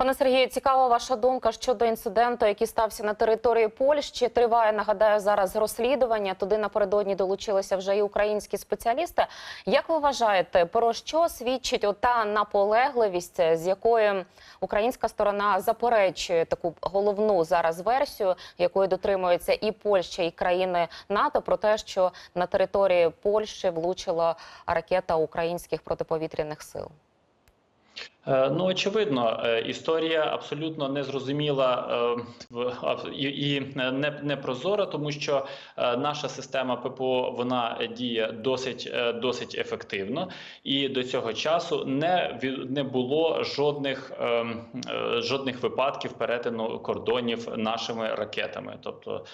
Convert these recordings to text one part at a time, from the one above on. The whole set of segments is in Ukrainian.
Пане Сергію, цікава ваша думка щодо інциденту, який стався на території Польщі. Триває, нагадаю, зараз розслідування. Туди напередодні долучилися вже і українські спеціалісти. Як ви вважаєте, про що свідчить ота наполегливість, з якою українська сторона заперечує таку головну зараз версію, якої дотримується і Польща, і країни НАТО, про те, що на території Польщі влучила ракета українських протиповітряних сил? Е, Ну, очевидно, е, історія абсолютно незрозуміла е, і, не, прозора, тому що наша система ППО вона діє досить, досить ефективно, і до цього часу не, не було жодних, жодних випадків перетину кордонів нашими ракетами, тобто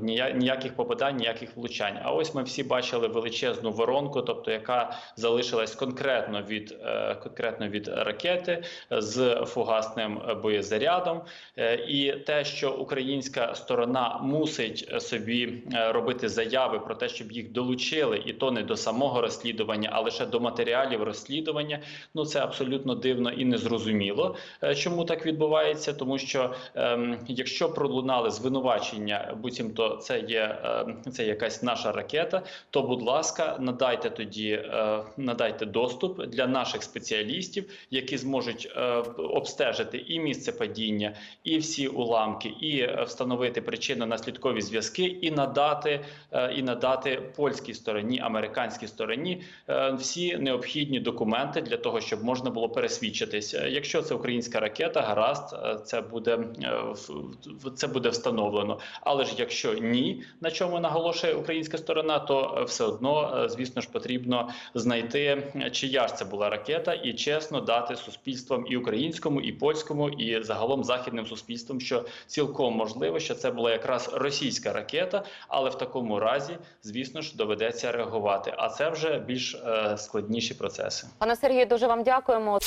нія- ніяких попадань, ніяких влучань. А ось ми всі бачили величезну воронку, тобто яка залишилась конкретно від конкретно від ракети з фугасним боєзарядом. Е, І те, що українська сторона мусить собі е, робити заяви про те, щоб їх долучили, і то не до самого розслідування, а лише до матеріалів розслідування. Ну це абсолютно дивно і незрозуміло, е, чому так відбувається, тому що ем, якщо пролунали звинувачення, буцімто це є ем, це якась наша ракета, то будь ласка, надайте тоді е, надайте доступ для наших спеціалістів, які зможуть е, обстежити і місце падіння, і всі уламки, і е, встановити причинно-наслідкові зв'язки, і надати е, і надати польській стороні, американській стороні е, всі необхідні документи для того, щоб можна було пересвідчитись. Якщо це українська ракета, гаразд, це буде це буде встановлено. Але ж якщо ні, на чому наголошує українська сторона, то все одно, звісно ж, потрібно знайти, чия ж це була ракета, і чесно дати суспільствам і українському, і польському, і загалом західним суспільством, що цілком можливо, що це була якраз російська ракета, але в такому разі, звісно ж, доведеться реагувати. А це вже більш е, складніші процеси. Пане Сергію, дуже вам дякуємо.